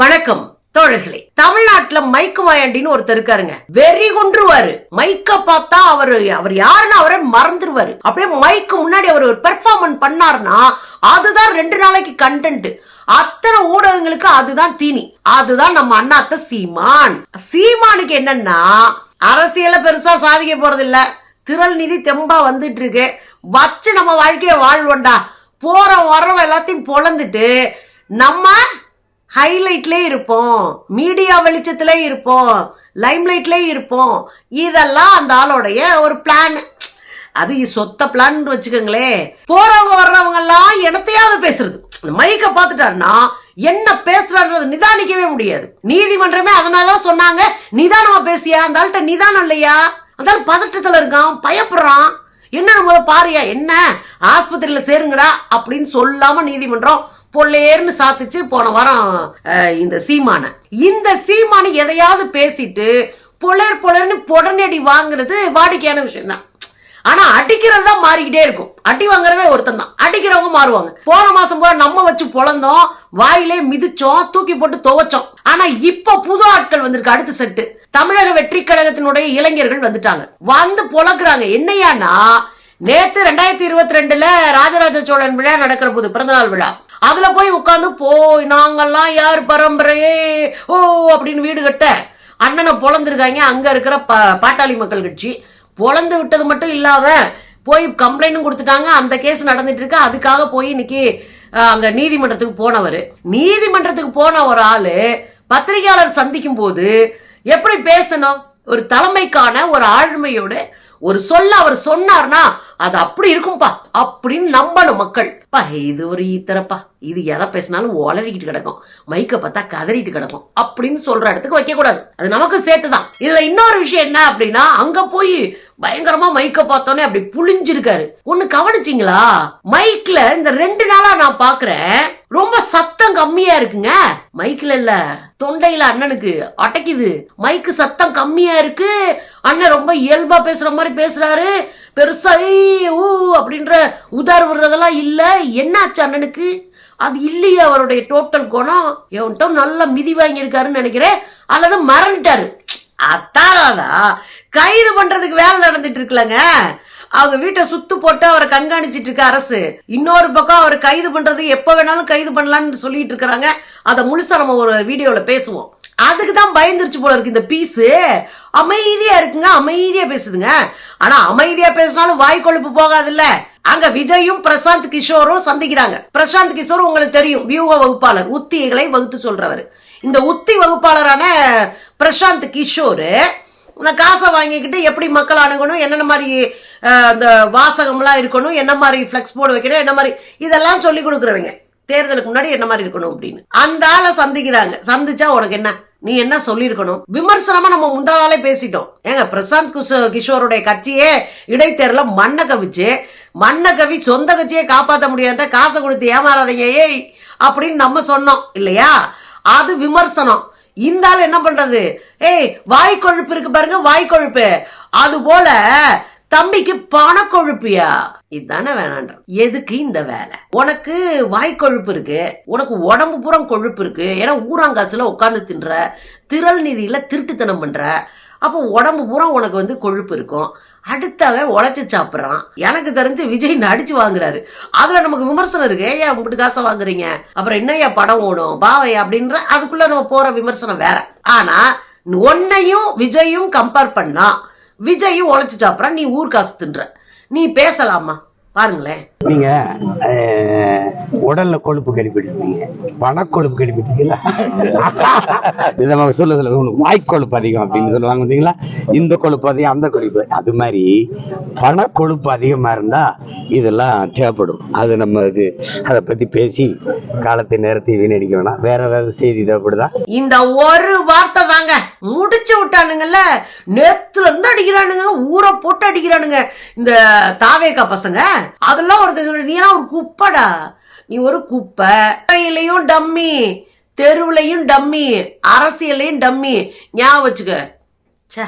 வணக்கம் தோழர்களே. தமிழ்நாட்டுல மைக்கு மாயாண்டின்னு ஒருத்தர் இருக்காருங்க. வெறி கொன்றுவாரு. மைக்க பார்த்தா அவரு அவர் யாருன்னு அவரே மறந்துருவாரு. அப்படியே மைக்கு முன்னாடி அவர் ஒரு பெர்ஃபார்மன்ஸ் பண்ணாருன்னா அதுதான் ரெண்டு நாளைக்கு கண்டென்ட் அத்தனை ஊடகங்களுக்கு அதுதான் தீனி. அதுதான் நம்ம அண்ணாத்த சீமான். சீமானுக்கு என்னன்னா அரசியல பெருசா சாதிக்க போறது இல்ல திரள் நிதி தெம்பா வந்துட்டு இருக்கு வச்சு நம்ம வாழ்க்கைய வாழ்வோண்டா போற வரவ எல்லாத்தையும் பொழந்துட்டு நம்ம ஹைலைட்லேயே இருப்போம். மீடியா வெளிச்சத்திலே இருப்போம். லைம்லைட்லேயே இருப்போம். இதெல்லாம் அந்த ஆளோடைய ஒரு பிளான் அது சொத்த பிளான் வச்சுக்கோங்களேன் போறவங்க வர்றவங்க எல்லாம் எனத்தையாவது பேசுறது. இந்த மைக்க பார்த்துட்டாருன்னா என்ன பேசுறான்றது நிதானிக்கவே முடியாது. நீதிமன்றமே அதனாலதான் சொன்னாங்க. நிதானமா பேசியா? அந்த ஆள்கிட்ட நிதானம் இல்லையா? அந்த ஆள் பதட்டத்துல இருக்கான் பயப்படுறான். என்ன நம்ம பாருயா என்ன? ஆஸ்பத்திரியில சேருங்கடா அப்படின்னு சொல்லாம நீதிமன்றம் பொல்லேர்னு சாத்திச்சு போன வாரம் இந்த சீமானை. இந்த சீமானை எதையாவது பேசிட்டு பொலர் பொலர்னு புடனடி வாங்குறது வாடிக்கையான விஷயம்தான். ஆனா அடிக்கிறது தான் மாறிக்கிட்டே இருக்கும். அடி வாங்குறவே ஒருத்தன் தான் அடிக்கிறவங்க மாறுவாங்க. போன மாசம் கூட நம்ம வச்சு பொழந்தோம் வாயிலே மிதிச்சோம் தூக்கி போட்டு துவைச்சோம். ஆனா இப்ப புது ஆட்கள் வந்திருக்கு அடுத்த செட்டு தமிழக வெற்றி கழகத்தினுடைய இளைஞர்கள் வந்துட்டாங்க. வந்து பொழக்குறாங்க. என்னையானா நேத்து ரெண்டாயிரத்தி இருபத்தி ரெண்டுல ராஜராஜ சோழன் விழா நடக்கிற போது பிறந்தநாள் விழா. அதுல போய் உட்காந்து போய் நாங்கெல்லாம் யார் பரம்பரையே? ஓ அப்படின்னு வீடு கட்ட அண்ணனை பொழந்திருக்காங்க. அங்க இருக்கிற ப பாட்டாளி மக்கள் கட்சி. பொழந்து விட்டது மட்டும் இல்லாம போய் கம்ப்ளைண்ட்டும் கொடுத்துட்டாங்க. அந்த கேஸ் நடந்துட்டு இருக்கு. அதுக்காக போய் இன்னைக்கு அங்க நீதிமன்றத்துக்கு போனவர். நீதிமன்றத்துக்கு போன ஒரு ஆளு பத்திரிகையாளர் சந்திக்கும் போது எப்படி பேசணும்? ஒரு தலைமைக்கான ஒரு ஆழ்மையோடு ஒரு சொல்ல அவர் சொன்னார்னா அது அப்படி இருக்கும்பா அப்படின்னு நம்பணும் மக்கள். பா இது ஒரு ஈத்தரப்பா. இது எதை பேசினாலும் ஒளறிக்கிட்டு கிடக்கும். மைக்க பார்த்தா கதறிட்டு கிடக்கும். அப்படின்னு சொல்ற இடத்துக்கு வைக்க கூடாது அது நமக்கு சேர்த்துதான். இதுல இன்னொரு விஷயம் என்ன அப்படின்னா அங்க போய் பயங்கரமா மைக்க பார்த்தோன்னே அப்படி புளிஞ்சிருக்காரு ஒண்ணு கவனிச்சிங்களா? மைக்ல இந்த ரெண்டு நாளா நான் பாக்குறேன். ரொம்ப சத்தம் கம்மியா இருக்குங்க. மைக்ல இல்ல தொண்டையில அண்ணனுக்கு அடைக்குது. மைக்கு சத்தம் கம்மியா இருக்கு. அண்ணன் ரொம்ப இயல்பாக பேசுகிற மாதிரி பேசுகிறாரு பெருசா ஊ அப்படின்ற உதார் விடுறதெல்லாம் இல்லை. என்னாச்சு அண்ணனுக்கு? அது இல்லையே அவருடைய டோட்டல் குணம். எவன்கிட்ட நல்லா மிதி வாங்கியிருக்காருன்னு நினைக்கிறேன். அல்லது மறந்துட்டாரு. அத்தாராதா? கைது பண்றதுக்கு வேலை நடந்துட்டு இருக்கலங்க அவங்க வீட்டை சுத்து போட்டு அவரை கண்காணிச்சிட்டு இருக்க அரசு. இன்னொரு பக்கம் அவர் கைது பண்றது எப்போ வேணாலும் கைது பண்ணலாம்னு சொல்லிட்டு இருக்கிறாங்க. அதை முழுசா நம்ம ஒரு வீடியோவில் பேசுவோம். அதுக்கு தான் பயந்துருச்சு போல இருக்கு இந்த பீஸு அமைதியா இருக்குங்க அமைதியா பேசுதுங்க. ஆனா அமைதியா பேசினாலும் வாய் கொழுப்பு போகாதுல்ல. அங்க விஜயும் பிரசாந்த் கிஷோரும் சந்திக்கிறாங்க. பிரசாந்த் கிஷோர் உங்களுக்கு தெரியும் வியூக வகுப்பாளர் உத்திகளை வகுத்து சொல்றவர். இந்த உத்தி வகுப்பாளரான பிரசாந்த் கிஷோர் இந்த காசை வாங்கிக்கிட்டு எப்படி மக்கள் அணுகணும் என்னென்ன மாதிரி அந்த வாசகம்லாம் இருக்கணும் என்ன மாதிரி ஃப்ளெக்ஸ் போர்டு வைக்கணும் என்ன மாதிரி இதெல்லாம் சொல்லி கொடுக்குறவங்க. தேர்தலுக்கு முன்னாடி என்ன மாதிரி இருக்கணும் அப்படின்னு. அந்த ஆளை சந்திக்கிறாங்க. சந்திச்சா உனக்கு என்ன? நீ என்ன சொல்லியிருக்கணும்? விமர்சனமா நம்ம முந்தா நாளே பேசிட்டோம். ஏங்க பிரசாந்த் குஷோ கிஷோருடைய கட்சியே இடைத்தேர்ல மண்ணை கவிச்சு மண்ணை கவி சொந்த கட்சியை காப்பாற்ற முடியாத காசை கொடுத்து ஏமாறாதீங்க ஏய் அப்படின்னு நம்ம சொன்னோம் இல்லையா? அது விமர்சனம். இந்த ஆள் என்ன பண்றது? ஏய் வாய் கொழுப்பு இருக்கு பாருங்க வாய் கொழுப்பு. அது போல தம்பிக்கு பணக்கொழுப்பியா இதுதானே வேணான்ற. எதுக்கு இந்த வேலை? உனக்கு வாய் கொழுப்பு இருக்கு. உனக்கு உடம்பு புறம் கொழுப்பு இருக்கு. ஏன்னா ஊராங்காசுல உட்காந்து தின்ற திரள் நிதியில திருட்டுத்தனம் பண்ற. அப்போ உடம்பு பூரா உனக்கு வந்து கொழுப்பு இருக்கும். அடுத்தவன் உழைச்சி சாப்பிட்றான். எனக்கு தெரிஞ்சு விஜய் நடிச்சு வாங்குறாரு. அதுல நமக்கு விமர்சனம் இருக்கு. ஏன் உங்ககிட்ட காசை வாங்குறீங்க. அப்புறம் என்னய்யா படம் ஓடும்? பாவையா? அப்படின்ற அதுக்குள்ள நம்ம போற விமர்சனம் வேற. ஆனா உன்னையும் விஜயும் கம்பேர் பண்ணா விஜயும் உழைச்சு சாப்பிட்றான் நீ ஊர் காசு தின்ற. நீ பேசலாமா? பாருங்களேன். நீங்க உடல்ல கொழுப்பு கழிப்பிட்டுருக்கீங்க பணக்கொழுப்பு கழிப்பிட்டீங்களா இதை நம்ம சொல்ல சொல்ல உனக்கு வாய்க்கொழுப்பு அதிகம் அப்படின்னு சொல்லுவாங்க பார்த்தீங்களா இந்த கொழுப்பு அதிகம் அந்த கொழுப்பு. அது மாதிரி பணக்கொழுப்பு அதிகமா இருந்தா இதெல்லாம் தேவைப்படும். அது நம்ம இது அதை பத்தி பேசி காலத்தை நேரத்தை வீணடிக்க வேணாம். வேற ஏதாவது செய்தி தேவைப்படுதா? இந்த ஒரு வார்த்தை தாங்க. முடிச்சு விட்டானுங்கல்ல? நேத்துல இருந்து அடிக்கிறானுங்க ஊரை போட்டு அடிக்கிறானுங்க. இந்த தாவேக்கா பசங்க அதெல்லாம் ஒரு நீ எல்லாம் ஒரு குப்பைடா. நீ ஒரு குப்பை. கையிலையும் டம்மி தெருவுலையும் டம்மி அரசியலையும் டம்மி. ஞாபகம் வச்சுக்க. சே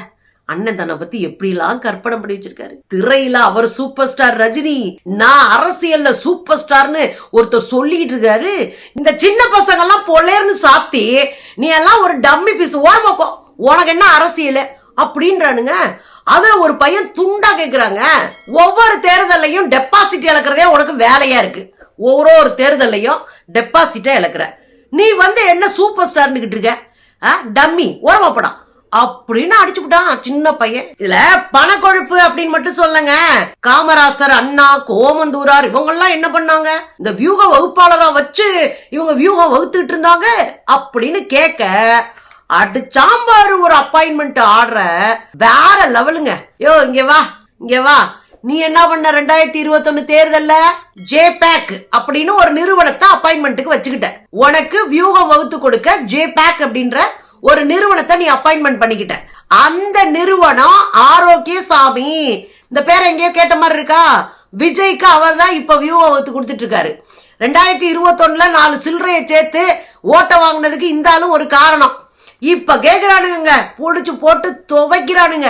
அண்ணன் தன்னை பத்தி எப்படிலாம் கற்பனை பண்ணி வச்சிருக்காரு? திரையில அவர் சூப்பர் ஸ்டார் ரஜினி நான் அரசியல்ல சூப்பர் ஸ்டார்னு ஒருத்தர் சொல்லிட்டு இருக்காரு. இந்த சின்ன பசங்க எல்லாம் பொல்லேர்னு சாத்தி நீ எல்லாம் ஒரு டம்மி பீஸ் ஓரமா போ உனக்கு என்ன அரசியல்? அப்படின்றானுங்க. அது ஒரு பையன் துண்டா கேட்குறாங்க ஒவ்வொரு தேர்தலையும் டெபாசிட் இழக்கிறதே உனக்கு வேலையா இருக்கு. ஒரு ஒரு தேர்தலையும் டெபாசிட்டா இழக்கிற. நீ வந்து என்ன சூப்பர் ஸ்டார்னுக்கிட்டு இருக்க? ஆ, டம்மி ஓரமா அப்படின்னு அடிச்சுட்டான் சின்ன பையன். இதுல பணக்கொழுப்பு அப்படின்னு மட்டும் சொல்லுங்க. காமராசர் அண்ணா கோமந்தூரார் இவங்க எல்லாம் என்ன பண்ணாங்க? இந்த வியூக வகுப்பாளரா வச்சு இவங்க வியூகம் வகுத்துட்டு இருந்தாங்க. அப்படின்னு கேட்க அடிச்சாம்பாரு ஒரு அப்பாயின்மெண்ட் ஆடுற வேற லெவலுங்க யோ இங்க வா இங்க வா. நீ என்ன பண்ண ரெண்டாயிரத்தி இருபத்தொன்னு தேர்தல்ல? ஜேபேக் அப்படின்னு ஒரு நிறுவனத்தை அப்பாயின்மெண்ட்டுக்கு வச்சுக்கிட்ட. உனக்கு வியூகம் வகுத்து கொடுக்க ஜேபேக் அப்படின்ற ஒரு நிறுவனத்தை நீ அப்பாயின்மெண்ட் பண்ணிக்கிட்ட. அந்த நிறுவனம் ஆரோக்கிய சாமி இந்த பேரை எங்கேயோ கேட்ட மாதிரி இருக்கா? விஜய்க்கு அவர் தான் இப்ப வியூகம் வகுத்து கொடுத்துட்டு இருக்காரு. ரெண்டாயிரத்தி இருபத்தொன்னுல நாலு சில்லறையை சேர்த்து ஓட்ட வாங்கினதுக்கு இந்த ஆளும் ஒரு காரணம். இப்ப கேக்குறானுங்க பிடிச்சி போட்டு துவைக்கிறானுங்க.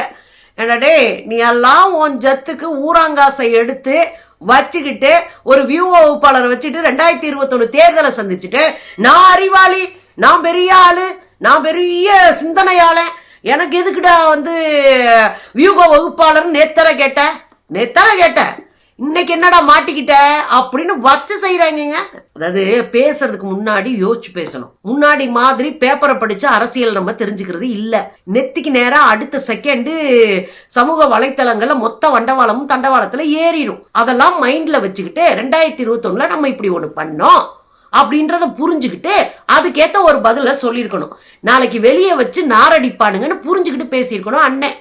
என்னடே நீ எல்லாம் உன் ஜத்துக்கு ஊராங்காசை எடுத்து வச்சுக்கிட்டு ஒரு வியூ வகுப்பாளரை வச்சுட்டு ரெண்டாயிரத்தி இருபத்தொன்னு தேர்தலை சந்திச்சுட்டு நான் அறிவாளி நான் பெரிய ஆளு நான் பெரிய சிந்தனையாளன் எனக்கு எதுக்குடா வந்து வியூக வகுப்பாளர் நேத்தரை கேட்ட? நேத்தரை கேட்ட. இன்னைக்கு என்னடா மாட்டிக்கிட்ட அப்படின்னு வச்சு செய்கிறாங்கங்க அதாவது பேசுறதுக்கு முன்னாடி யோசிச்சு பேசணும். முன்னாடி மாதிரி பேப்பரை படித்து அரசியல் நம்ம தெரிஞ்சுக்கிறது இல்லை. நெத்திக்கு நேராக அடுத்த செகண்டு சமூக வலைத்தளங்களில் மொத்த வண்டவாளமும் தண்டவாளத்தில் ஏறிடும். அதெல்லாம் மைண்டில் வச்சுக்கிட்டு ரெண்டாயிரத்தி இருபத்தொன்னில் நம்ம இப்படி ஒன்று பண்ணோம் அப்படின்றத புரிஞ்சுக்கிட்டு அதுக்கேற்ற ஒரு பதில சொல்லியிருக்கணும். நாளைக்கு வெளியே வச்சு நாரடிப்பானுங்கன்னு புரிஞ்சுக்கிட்டு பேசியிருக்கணும் அண்ணன்.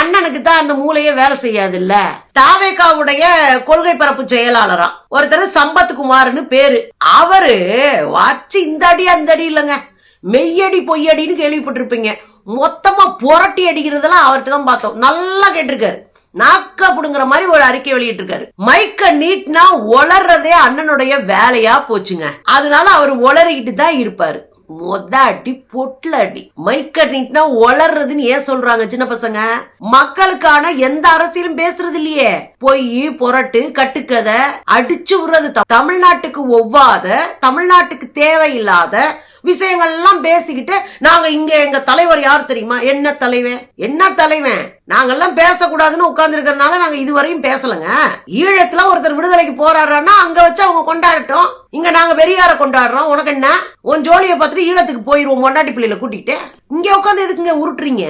அண்ணனுக்கு தான் அந்த மூளையே வேலை செய்யாது இல்ல தாவேகாவுடைய கொள்கை பரப்பு செயலாளரா. ஒருத்தர் சம்பத் குமார்னு பேரு. அவரு வாச்சு இந்த அடி அந்த அடி இல்லைங்க. மெய்யடி பொய்யடின்னு கேள்விப்பட்டிருப்பீங்க. மொத்தமா புரட்டி அடிக்கிறதெல்லாம் அவர்கிட்ட தான் பார்த்தோம். நல்லா கேட்டிருக்காரு. நாக்க அப்படிங்கிற மாதிரி ஒரு அறிக்கை வெளியிட்டிருக்காரு. மைக்க நீட்னா ஒளர்றதே அண்ணனுடைய வேலையா போச்சுங்க. அதனால அவர் ஒளறிக்கிட்டு தான் இருப்பாரு. மொத அடி பொட்டில் அடி மைக்க நீட்னா ஒளர்றதுன்னு ஏன் சொல்றாங்க சின்ன பசங்க? மக்களுக்கான எந்த அரசியலும் பேசுறது இல்லையே பொய் புரட்டு கட்டுக்கதை அடிச்சு விடுறது தமிழ்நாட்டுக்கு ஒவ்வாத தமிழ்நாட்டுக்கு தேவையில்லாத விஷயங்கள்லாம் பேசிக்கிட்டு நாங்க இங்க எங்க தலைவர் யார் தெரியுமா? என்ன தலைவன்? என்ன தலைவன்? நாங்கெல்லாம் பேசக்கூடாதுன்னு உட்கார்ந்து இருக்கிறதுனால நாங்க இதுவரையும் பேசலங்க. ஈழத்துல ஒருத்தர் விடுதலைக்கு போராடுறான்னா அங்க வச்சு அவங்க கொண்டாடட்டும். இங்க நாங்க வெறியார கொண்டாடுறோம். உனக்கு என்ன? உன் ஜோலியை பார்த்துட்டு ஈழத்துக்கு போயிருவோம் பொண்டாட்டி பிள்ளையில கூட்டிட்டு இங்க உட்காந்து எதுக்குங்க உருட்டுறீங்க?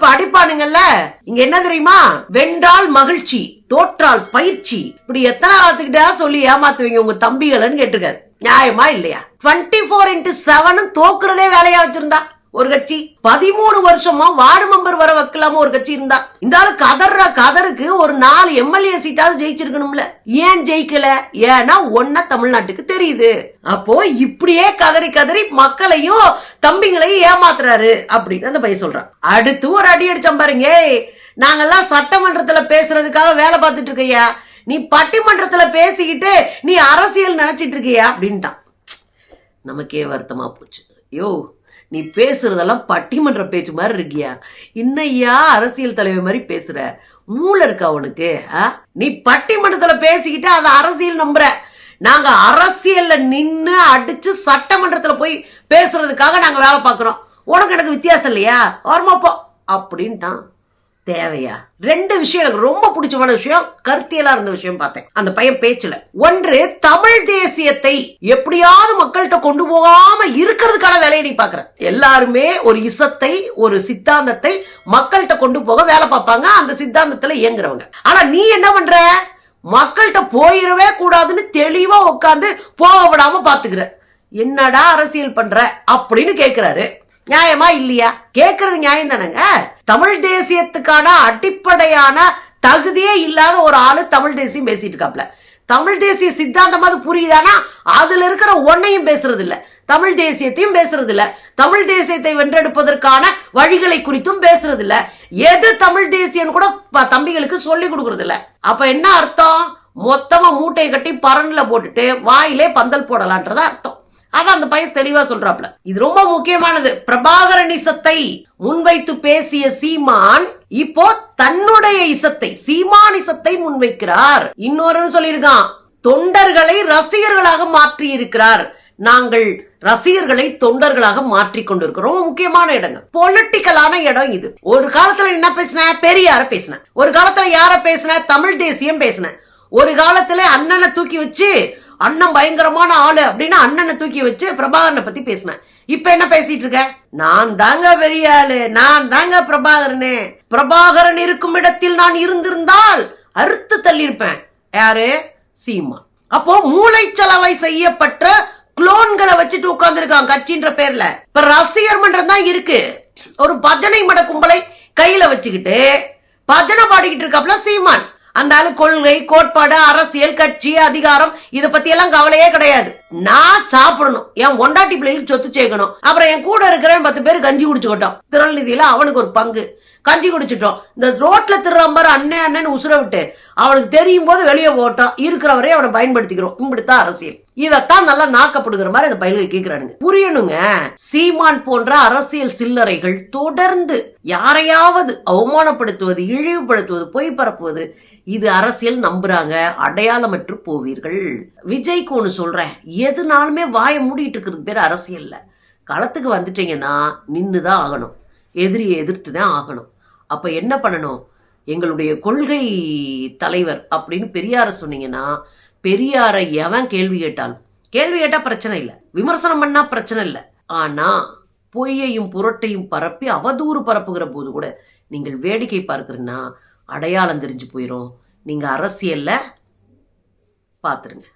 அடிப்பானுங்கல்ல? இங்க என்ன தெரியுமா? வென்றால் மகிழ்ச்சி தோற்றால் பயிற்சி. இப்படி எத்தனை காலத்துக்கிட்டா சொல்லி ஏமாத்துவீங்க உங்க தம்பிகளன்னு கேட்டிருக்காரு. நியாயமா இல்லையா? டுவெண்ட்டி ஃபோர் இன்ட்டு செவன் தோக்குறதே வேலையா வச்சிருந்தா ஒரு கட்சி. பதிமூணு வருஷமா வார்டு மெம்பர் வர வைக்கலாம ஒரு கட்சி இருந்தா. இந்த ஆளு கதற கதருக்கு ஒரு நாலு எம்எல்ஏ சீட்டாவது ஜெயிச்சிருக்கணும்ல. ஏன் ஜெயிக்கல? ஏன்னா ஒன்ன தமிழ்நாட்டுக்கு தெரியுது. அப்போ இப்படியே கதறி கதறி மக்களையும் தம்பிங்களையும் ஏமாத்துறாரு அப்படின்னு அந்த பையன் சொல்றான். அடுத்து ஒரு அடி அடிச்சம் பாருங்க. நாங்கெல்லாம் சட்டமன்றத்துல பேசுறதுக்காக வேலை பார்த்துட்டு இருக்கையா? நீ பட்டிமன்றத்துல பேசிக்கிட்டு நீ அரசியல் நினைச்சிட்டு இருக்கியா? அப்படின்ட்டான். நமக்கே வருத்தமா போச்சு. யோ நீ பேசுறதெல்லாம் பட்டிமன்ற பேச்சு மாதிரி இருக்கியா? இன்னையா அரசியல் தலைவர் மாதிரி பேசுற? மூளை இருக்கா உனக்கு ஆ? நீ பட்டிமன்றத்துல பேசிக்கிட்டு அதை அரசியல் நம்புற. நாங்க அரசியல்ல நின்று அடிச்சு சட்டமன்றத்துல போய் பேசுறதுக்காக நாங்கள் வேலை பார்க்குறோம். உனக்கு எனக்கு வித்தியாசம் இல்லையா? ஓரமாப்போ போ. அப்படின்ட்டான் தேவையா? ரெண்டு விஷயம் எனக்கு ரொம்ப பிடிச்சமான விஷயம் கருத்தியலா இருந்த விஷயம் பார்த்தேன். அந்த பையன் பேச்சுல. ஒன்று தமிழ் தேசியத்தை எப்படியாவது மக்கள்கிட்ட கொண்டு போகாம இருக்கிறதுக்கான வேலையை நீ பாக்குற எல்லாருமே ஒரு இசத்தை ஒரு சித்தாந்தத்தை மக்கள்கிட்ட கொண்டு போக வேலை பார்ப்பாங்க. அந்த சித்தாந்தத்துல இயங்குறவங்க. ஆனா நீ என்ன பண்ற? மக்கள்கிட்ட போயிடவே கூடாதுன்னு தெளிவா உட்காந்து போக விடாம பாத்துக்கிற என்னடா அரசியல் பண்ற அப்படின்னு கேக்குறாரு. நியாயமா இல்லையா? கேக்குறது நியாயம் தானேங்க தமிழ் தேசியத்துக்கான அடிப்படையான தகுதியே இல்லாத ஒரு ஆளு தமிழ் தேசியம் பேசிட்டு இருக்காப்ல. தமிழ் தேசிய சித்தாந்தமாவது புரியுதானா? அதுல இருக்கிற ஒன்னையும் பேசுறது இல்ல தமிழ் தேசியத்தையும் பேசுறது இல்ல தமிழ் தேசியத்தை வென்றெடுப்பதற்கான வழிகளை குறித்தும் பேசுறது இல்ல எது தமிழ் தேசியம் கூட ப- தம்பிகளுக்கு சொல்லி கொடுக்கறது இல்ல அப்ப என்ன அர்த்தம்? மொத்தமா மூட்டையை கட்டி பரன்ல போட்டுட்டு வாயிலே பந்தல் போடலான்றதா அர்த்தம். அதான் அந்த பையன் தெளிவா சொல்றாப்ல. இது ரொம்ப முக்கியமானது. பிரபாகரன் இசத்தை முன்வைத்து பேசிய சீமான் இப்போ தன்னுடைய இசத்தை சீமான் இசத்தை முன்வைக்கிறார். இன்னொரு சொல்லியிருக்கான் தொண்டர்களை ரசிகர்களாக மாற்றி இருக்கிறார் நாங்கள் ரசிகர்களை தொண்டர்களாக மாற்றி கொண்டிருக்கிறோம். ரொம்ப முக்கியமான இடங்க. பொலிட்டிக்கலான இடம் இது. ஒரு காலத்துல என்ன பேசின? பெரியார பேசின. ஒரு காலத்துல யார பேசின? தமிழ் தேசியம் பேசின. ஒரு காலத்துல அண்ணனை தூக்கி வச்சு அண்ணன் பயங்கரமான ஆளு அப்படின்னு அண்ணனை தூக்கி வச்சு பிரபாகரனை பத்தி பேசினேன். இப்ப என்ன பேசிட்டு இருக்க? நான் தாங்க பெரிய ஆளு நான் தாங்க பிரபாகரனே. பிரபாகரன் இருக்கும் இடத்தில் நான் இருந்திருந்தால் அறுத்து தள்ளியிருப்பேன். யாரு? சீமா. அப்போ மூளைச்சலவை செய்யப்பட்ட குளோன்களை வச்சுட்டு உட்கார்ந்துருக்கான் கட்சின்ற பேர்ல. இப்ப ரசிகர் மன்றம் தான் இருக்கு. ஒரு பஜனை மட கும்பலை கையில வச்சுக்கிட்டு பஜனை பாடிக்கிட்டு இருக்காப்ல சீமான். அந்த ஆளு கொள்கை கோட்பாடு அரசியல் கட்சி அதிகாரம் இதை பத்தி எல்லாம் கவலையே கிடையாது. நான் சாப்பிடணும். என் ஒண்டாட்டி பிள்ளைகளுக்கு சொத்து சேர்க்கணும். அப்புறம் என் கூட இருக்கிற பத்து பேர் கஞ்சி குடிச்சுக்கிட்டோம். திருநெல்வேலியில அவனுக்கு ஒரு பங்கு. கஞ்சி குடிச்சிட்டோம். இந்த ரோட்ல திருறாம்பாரு அண்ணே அண்ணன் உசுர விட்டு அவனுக்கு தெரியும் போது வெளியே போட்டோம். இருக்கிறவரே அவனை பயன்படுத்திக்கிறோம். இப்படித்தான் அரசியல். இதத்தான் நல்லா நாக்கப்படுகிற மாதிரி அந்த பயில்கள் கேட்கிறானுங்க புரியணுங்க. சீமான் போன்ற அரசியல் சில்லறைகள் தொடர்ந்து யாரையாவது அவமானப்படுத்துவது இழிவுபடுத்துவது பொய் பரப்புவது இது அரசியல் நம்புறாங்க. அடையாளமற்று போவீர்கள். விஜய்க்கு ஒன்று சொல்றேன். எதுனாலுமே வாயை மூடிட்டு இருக்கிறது பேர் அரசியல்ல. களத்துக்கு வந்துட்டீங்கன்னா நின்று தான் ஆகணும். எதிரியை எதிர்த்து தான் ஆகணும். அப்போ என்ன பண்ணணும்? எங்களுடைய கொள்கை தலைவர் அப்படின்னு பெரியாரை சொன்னீங்கன்னா பெரியாரை எவன் கேள்வி கேட்டாலும் கேள்வி கேட்டால் பிரச்சனை இல்லை. விமர்சனம் பண்ணால் பிரச்சனை இல்லை. ஆனால் பொய்யையும் புரட்டையும் பரப்பி அவதூறு பரப்புகிற போது கூட நீங்கள் வேடிக்கை பார்க்குறீங்கன்னா அடையாளம் தெரிஞ்சு போயிடும் நீங்கள் அரசியலில் பார்த்துருங்க